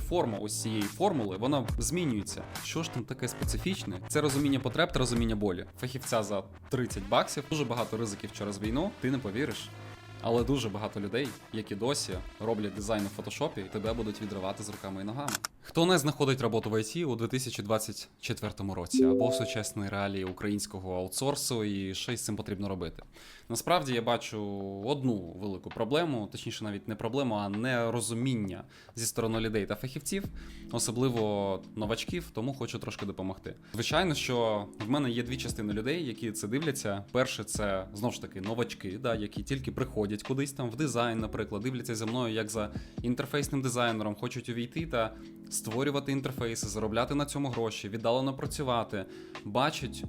форма ось цієї формули, вона змінюється. Що ж там таке специфічне? Це розуміння потреб та розуміння болі. Фахівця за 30 баксів, дуже багато ризиків через війну. Ти не повіриш. Але дуже багато людей, які досі роблять дизайн у фотошопі, тебе будуть відривати з руками і ногами. Хто не знаходить роботу в ІТ у 2024 році або в сучасні реалії українського аутсорсу, і що із цим потрібно робити? Насправді я бачу одну велику проблему, точніше, навіть не проблему, а нерозуміння зі сторони людей та фахівців, особливо новачків, тому хочу трошки допомогти. Звичайно, що в мене є дві частини людей, які це дивляться. Перше, це знову ж таки новачки, да, які тільки приходять кудись там в дизайн, наприклад, дивляться за мною як за інтерфейсним дизайнером, хочуть увійти та створювати інтерфейси, заробляти на цьому гроші, віддалено працювати, бачать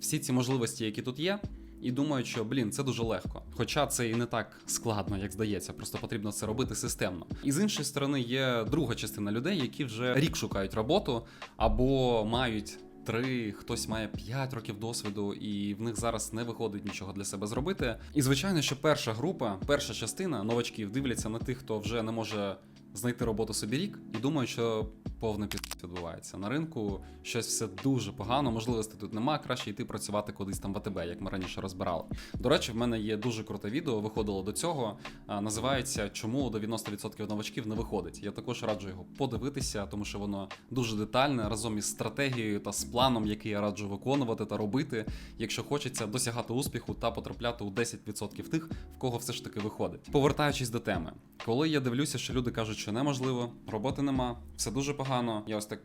всі ці можливості, які тут є. І думають, що блін, це дуже легко. Хоча це і не так складно, як здається, просто потрібно це робити системно. І з іншої сторони, є друга частина людей, які вже рік шукають роботу або мають. Три, хтось має 5 років досвіду, і в них зараз не виходить нічого для себе зробити. І звичайно, що перша група, перша частина новачків дивляться на тих, хто вже не може знайти роботу собі рік, і думають, що повне під відбувається на ринку. Щось все дуже погано, можливостей тут нема. Краще йти працювати кудись там в АТБ, як ми раніше розбирали. До речі, в мене є дуже круте відео, виходило до цього. Називається Чому до 90% новачків не виходить. Я також раджу його подивитися, тому що воно дуже детальне разом із стратегією та з планом, який я раджу виконувати та робити, якщо хочеться досягати успіху та потрапляти у 10% тих, в кого все ж таки виходить. Повертаючись до теми, коли я дивлюся, що люди кажуть, що неможливо, роботи нема, все дуже погано. Я ось так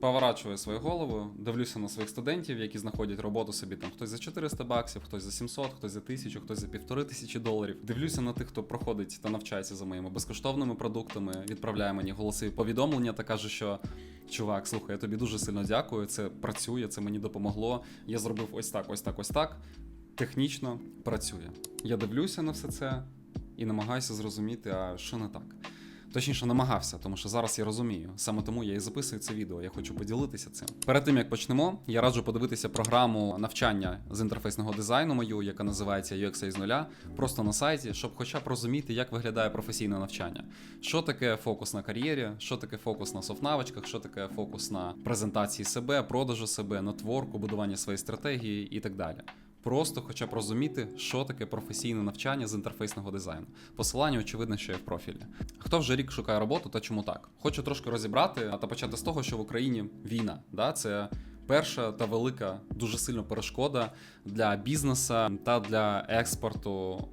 поворачую свою голову, дивлюся на своїх студентів, які знаходять роботу собі там хтось за 400 баксів, хтось за 700, хтось за 1000, хтось за півтори тисячі доларів. Дивлюся на тих, хто проходить та навчається за моїми безкоштовними продуктами, відправляє мені голосові повідомлення та каже, що чувак, слухай, я тобі дуже сильно дякую. Це працює, це мені допомогло. Я зробив ось так, ось так, ось так. Технічно працює. Я дивлюся на все це і намагаюся зрозуміти, а що не так. Точніше, намагався, тому що зараз я розумію. Саме тому я і записую це відео. Я хочу поділитися цим. Перед тим як почнемо, я раджу подивитися програму навчання з інтерфейсного дизайну мою, яка називається UX з нуля, просто на сайті, щоб хоча б розуміти, як виглядає професійне навчання. Що таке фокус на кар'єрі, що таке фокус на софт-навичках, що таке фокус на презентації себе, продажу себе, нетворку, будування своєї стратегії і так далі. Просто хоча б розуміти, що таке професійне навчання з інтерфейсного дизайну. Посилання, очевидно, що є в профілі. Хто вже рік шукає роботу та чому так? Хочу трошки розібрати та почати з того, що в Україні війна. Да? Це перша та велика, дуже сильна перешкода для бізнесу та для експорту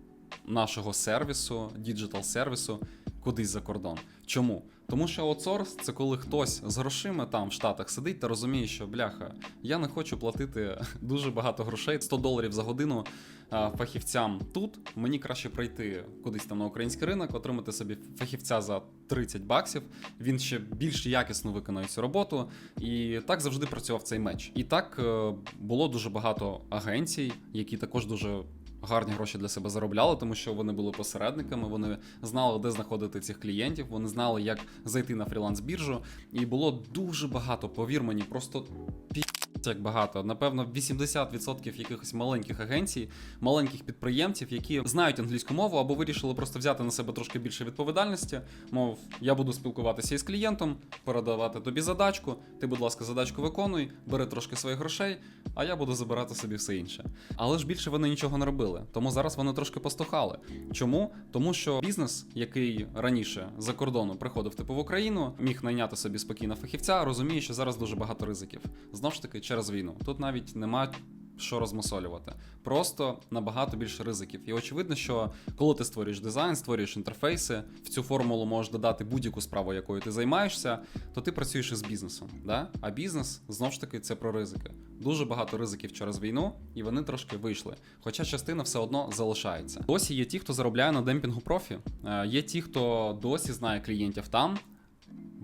нашого сервісу, діджитал сервісу кудись за кордон. Чому? Тому що аутсорс це коли хтось з грошима там в Штатах сидить та розуміє, що бляха, я не хочу платити дуже багато грошей, 100 доларів за годину фахівцям тут. Мені краще прийти кудись там на український ринок, отримати собі фахівця за 30 баксів. Він ще більш якісно виконує цю роботу. І так завжди працював цей меч. І так е, було дуже багато агенцій, які також дуже гарні гроші для себе заробляли, тому що вони були посередниками, вони знали, де знаходити цих клієнтів, вони знали, як зайти на фріланс-біржу. І було дуже багато, повір мені, просто пі. Як багато, напевно, 80% якихось маленьких агенцій, маленьких підприємців, які знають англійську мову або вирішили просто взяти на себе трошки більше відповідальності. Мов, я буду спілкуватися із клієнтом, передавати тобі задачку. Ти, будь ласка, задачку виконуй, бери трошки своїх грошей, а я буду забирати собі все інше. Але ж більше вони нічого не робили. Тому зараз вони трошки постухали. Чому? Тому що бізнес, який раніше за кордону приходив типу в Україну, міг найняти собі спокійно фахівця, розуміє, що зараз дуже багато ризиків. Знову ж таки, через війну. Тут навіть нема. Що розмусолювати, просто набагато більше ризиків. І очевидно, що коли ти створюєш дизайн, створюєш інтерфейси, в цю формулу можеш додати будь-яку справу, якою ти займаєшся, то ти працюєш із бізнесом. Да? А бізнес знову ж таки це про ризики. Дуже багато ризиків через війну, і вони трошки вийшли. Хоча частина все одно залишається. Досі є ті, хто заробляє на демпінгу профі. Е, Є ті, хто досі знає клієнтів там,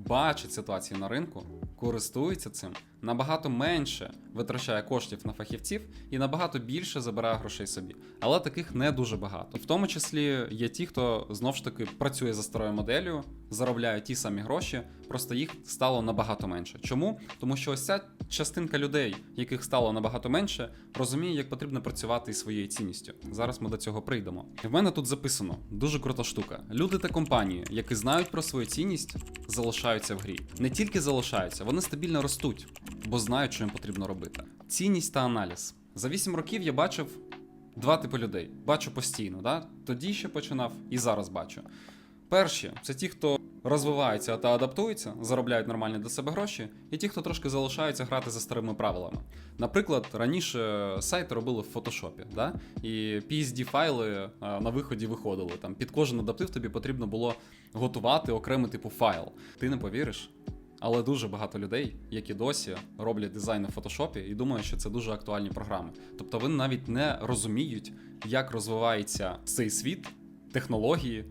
бачить ситуацію на ринку, користується цим, набагато менше витрачає коштів на фахівців і набагато більше забирає грошей собі. Але таких не дуже багато. В тому числі є ті, хто знов ж таки працює за старою моделлю, заробляє ті самі гроші, просто їх стало набагато менше. Чому? Тому що ось ця частинка людей, яких стало набагато менше, розуміє, як потрібно працювати із своєю цінністю. Зараз ми до цього прийдемо. В мене тут записано дуже крута штука. Люди та компанії, які знають про свою цінність, залишаються в грі. Не тільки залишаються, вони стабільно ростуть, бо знають, що їм потрібно робити. Цінність та аналіз. За 8 років я бачив два типи людей. Бачу постійно, да? тоді ще починав і зараз бачу. Перші це ті, хто розвиваються та адаптуються, заробляють нормальні для себе гроші, і ті, хто трошки залишаються грати за старими правилами. Наприклад, раніше сайти робили в фотошопі, да? і PSD-файли на виході виходили. Там під кожен адаптив тобі потрібно було готувати окремий типу файл. Ти не повіриш. Але дуже багато людей, які досі роблять дизайн у фотошопі, і думають, що це дуже актуальні програми. Тобто вони навіть не розуміють, як розвивається цей світ, технології,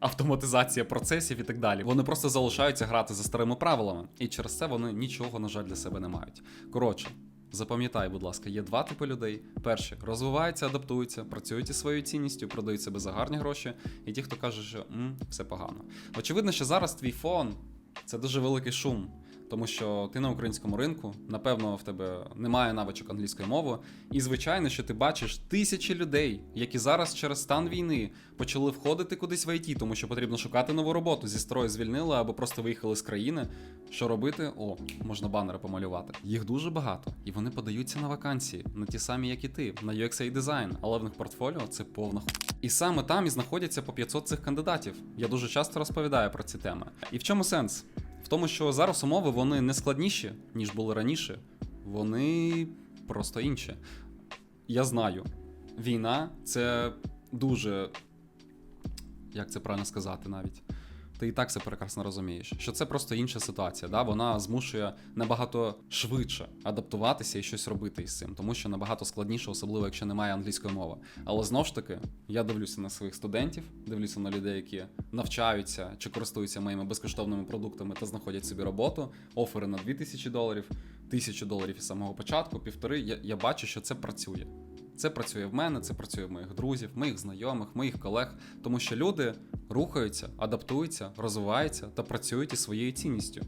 автоматизація процесів і так далі. Вони просто залишаються грати за старими правилами, і через це вони нічого, на жаль, для себе не мають. Коротше. Запам'ятай, будь ласка, є два типи людей. Перші розвиваються, адаптуються, працюють із своєю цінністю, продають себе за гарні гроші, і ті, хто каже, що М, все погано. Очевидно, що зараз твій фон це дуже великий шум, тому що ти на українському ринку, напевно, в тебе немає навичок англійської мови, і звичайно, що ти бачиш тисячі людей, які зараз через стан війни почали входити кудись в ІТ, тому що потрібно шукати нову роботу. Зі строю звільнили або просто виїхали з країни. Що робити? О, можна банери помалювати. Їх дуже багато, і вони подаються на вакансії, на ті самі, як і ти, на UX і дизайн, але в них портфоліо це повна ху. І саме там і знаходяться по 500 цих кандидатів. Я дуже часто розповідаю про ці теми. І в чому сенс? Тому, що зараз умови вони не складніші, ніж були раніше. Вони просто інші. Я знаю, війна це дуже. Як це правильно сказати навіть? Ти і так це прекрасно розумієш, що це просто інша ситуація. Да? Вона змушує набагато швидше адаптуватися і щось робити із цим, тому що набагато складніше, особливо якщо немає англійської мови. Але знову ж таки, я дивлюся на своїх студентів, дивлюся на людей, які навчаються чи користуються моїми безкоштовними продуктами та знаходять собі роботу, офери на 2000 доларів, 1000 доларів із самого початку, півтори. Я, я бачу, що це працює. Це працює в мене, це працює в моїх друзів, моїх знайомих, моїх колег, тому що люди рухаються, адаптуються, розвиваються та працюють із своєю цінністю.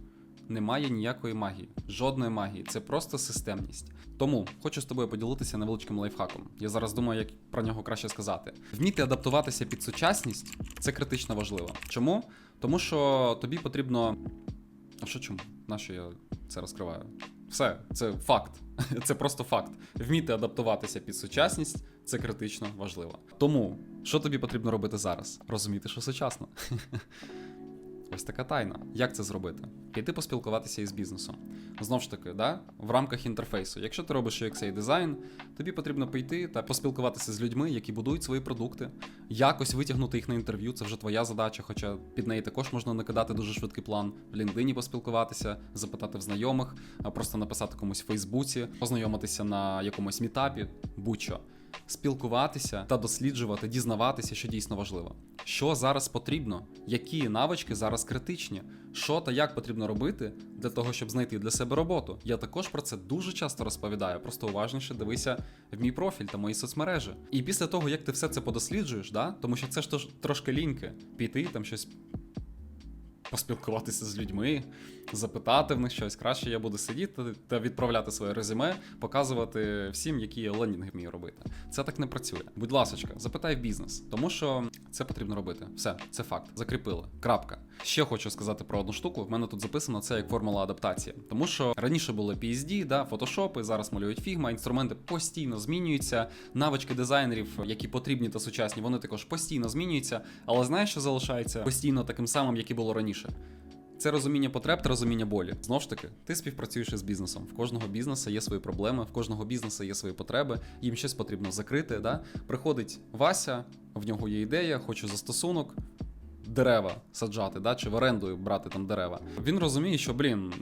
Немає ніякої магії, жодної магії, це просто системність. Тому хочу з тобою поділитися невеличким лайфхаком. Я зараз думаю, як про нього краще сказати. Вміти адаптуватися під сучасність це критично важливо. Чому? Тому що тобі потрібно. А що чому? Нащо я це розкриваю? Все, це факт. Це просто факт. Вміти адаптуватися під сучасність це критично важливо. Тому, що тобі потрібно робити зараз? Розуміти, що сучасно. Ось така тайна. Як це зробити? Піти поспілкуватися із бізнесом. Знову ж таки, да? в рамках інтерфейсу. Якщо ти робиш UX дизайн, тобі потрібно пойти та поспілкуватися з людьми, які будують свої продукти, якось витягнути їх на інтерв'ю. Це вже твоя задача, хоча під неї також можна накидати дуже швидкий план. В LinkedIn поспілкуватися, запитати в знайомих, просто написати комусь в Фейсбуці, познайомитися на якомусь мітапі, будь-що. Спілкуватися та досліджувати, дізнаватися, що дійсно важливо. Що зараз потрібно, які навички зараз критичні, що та як потрібно робити для того, щоб знайти для себе роботу. Я також про це дуже часто розповідаю, просто уважніше дивися в мій профіль та мої соцмережі. І після того, як ти все це подосліджуєш, да, тому що це ж тож- трошки ліньки, піти там щось. Поспілкуватися з людьми, запитати в них щось. Краще я буду сидіти та відправляти своє резюме, показувати всім, які лендінги вмію робити. Це так не працює. Будь ласочка, запитай в бізнес, тому що це потрібно робити. Все, це факт. Закріпили. Крапка. Ще хочу сказати про одну штуку. В мене тут записано це як формула адаптації. Тому що раніше були PSD, да, фотошопи, зараз малюють Figma, інструменти постійно змінюються. Навички дизайнерів, які потрібні та сучасні, вони також постійно змінюються. Але знаєш, що залишається постійно таким самим, як і було раніше. Це розуміння потреб та розуміння болі. Знову ж таки, ти співпрацюєш із бізнесом. В кожного бізнесу є свої проблеми, в кожного бізнесу є свої потреби, їм щось потрібно закрити. Да? Приходить Вася, в нього є ідея, хочу застосунок. Дерева саджати, да, чи в оренду брати там дерева. Він розуміє, що блін,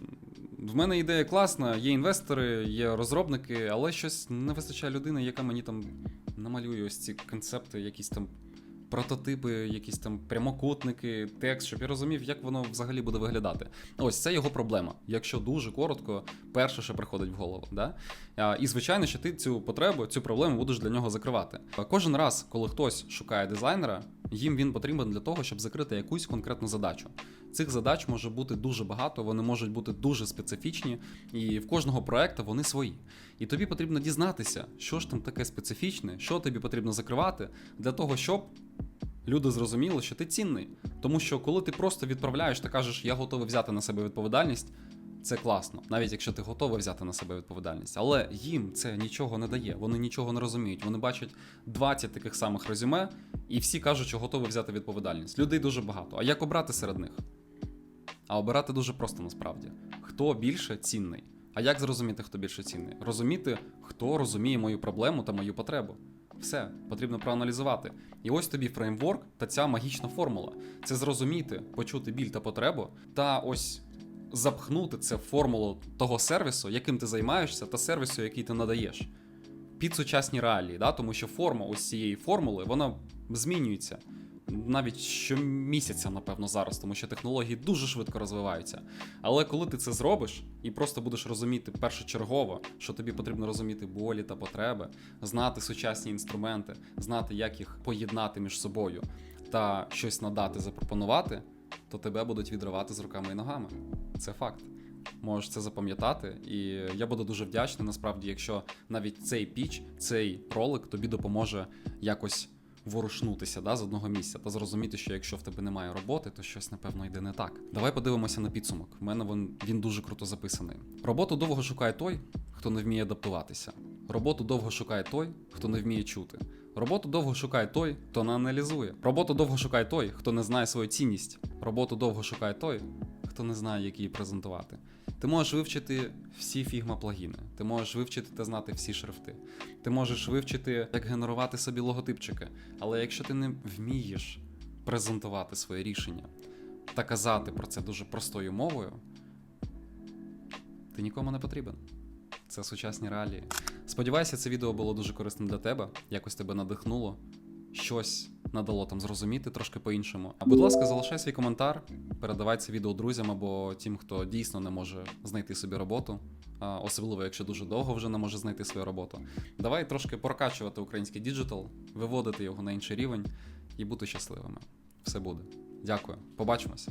в мене ідея класна, є інвестори, є розробники, але щось не вистачає людини, яка мені там намалює ось ці концепти, якісь там прототипи, якісь там прямокутники, текст, щоб я розумів, як воно взагалі буде виглядати. Ось це його проблема. Якщо дуже коротко, перше, що приходить в голову. Да? І звичайно, що ти цю потребу, цю проблему будеш для нього закривати. Кожен раз, коли хтось шукає дизайнера, їм він потрібен для того, щоб закрити якусь конкретну задачу. Цих задач може бути дуже багато, вони можуть бути дуже специфічні, і в кожного проекту вони свої. І тобі потрібно дізнатися, що ж там таке специфічне, що тобі потрібно закривати для того, щоб люди зрозуміли, що ти цінний. Тому що коли ти просто відправляєш та кажеш, я готовий взяти на себе відповідальність, це класно, навіть якщо ти готовий взяти на себе відповідальність. Але їм це нічого не дає, вони нічого не розуміють. Вони бачать 20 таких самих резюме, і всі кажуть, що готові взяти відповідальність. Людей дуже багато. А як обрати серед них? А обирати дуже просто насправді. Хто більше цінний? А як зрозуміти, хто більше цінний? Розуміти, хто розуміє мою проблему та мою потребу. Все потрібно проаналізувати. І ось тобі фреймворк та ця магічна формула. Це зрозуміти, почути біль та потребу, та ось запхнути це в формулу того сервісу, яким ти займаєшся, та сервісу, який ти надаєш. Під сучасні реалії, да? тому що форма ось цієї формули вона змінюється навіть щомісяця, напевно, зараз, тому що технології дуже швидко розвиваються. Але коли ти це зробиш і просто будеш розуміти першочергово, що тобі потрібно розуміти болі та потреби, знати сучасні інструменти, знати, як їх поєднати між собою та щось надати, запропонувати, то тебе будуть відривати з руками і ногами. Це факт. Можеш це запам'ятати, і я буду дуже вдячний, насправді, якщо навіть цей піч, цей ролик тобі допоможе якось ворушнутися да, з одного місця та зрозуміти, що якщо в тебе немає роботи, то щось напевно йде не так. Давай подивимося на підсумок. У мене він, він дуже круто записаний. Роботу довго шукає той, хто не вміє адаптуватися. Роботу довго шукає той, хто не вміє чути. Роботу довго шукає той, хто не аналізує. Роботу довго шукає той, хто не знає свою цінність. Роботу довго шукає той, хто не знає, як її презентувати. Ти можеш вивчити всі фігма плагіни, ти можеш вивчити та знати всі шрифти. Ти можеш вивчити, як генерувати собі логотипчики. Але якщо ти не вмієш презентувати своє рішення та казати про це дуже простою мовою, ти нікому не потрібен. Це сучасні реалії. Сподіваюся, це відео було дуже корисним для тебе, якось тебе надихнуло, щось надало там зрозуміти трошки по-іншому. А будь ласка, залишай свій коментар, передавай це відео друзям або тим, хто дійсно не може знайти собі роботу, особливо якщо дуже довго вже не може знайти свою роботу. Давай трошки прокачувати український діджитал, виводити його на інший рівень і бути щасливими. Все буде. Дякую, побачимось.